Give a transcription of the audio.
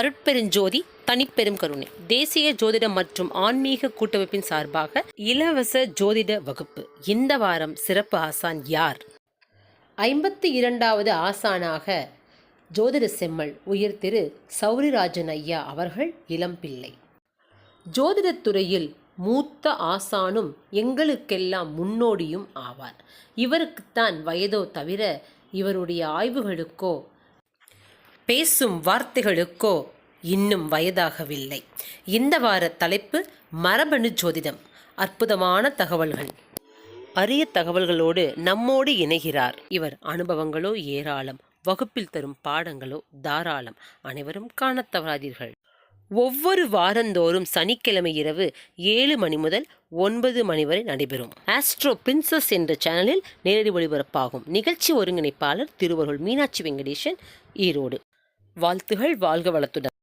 அருட்பெருஞ்சோதி தனிப்பெரும் கருணை. தேசிய ஜோதிட மற்றும் ஆன்மீக கூட்டமைப்பின் சார்பாக இலவச ஜோதிட வகுப்பு. இந்த வாரம் சிறப்பு ஆசான் யார்? ஐம்பத்தி இரண்டாவது ஆசானாக ஜோதிட செம்மல் உயர் திரு சௌரிராஜன் ஐயா அவர்கள் இளம்பிள்ளை ஜோதிடத் துறையில் மூத்த ஆசானும் எங்களுக்கெல்லாம் முன்னோடியும் ஆவார். இவருக்குத்தான் வயதோ தவிர இவருடைய ஆய்வுகளுக்கோ பேசும் வார்த்தைகளுக்கோ இன்னும் வயதாகவில்லை. இந்த வார தலைப்பு மரபணு ஜோதிடம். அற்புதமான தகவல்கள். அரிய தகவல்களோடு நம்மோடு இணைகிறார். இவர் அனுபவங்களோ ஏராளம் வகுப்பில் தரும் பாடங்களோ தாராளம். அனைவரும் காணத் தவறாதீர்கள் ஒவ்வொரு வாரந்தோறும் சனிக்கிழமை இரவு ஏழு மணி முதல் ஒன்பது மணி வரை நடைபெறும். ஆஸ்ட்ரோ பிரின்சஸ் என்ற சேனலில் நேரடி ஒளிபரப்பாகும். நிகழ்ச்சி ஒருங்கிணைப்பாளர் திருவருள் மீனாட்சி வெங்கடேசன் ஈரோடு. வாழ்த்துகள் வாழ்க வளத்துடன்.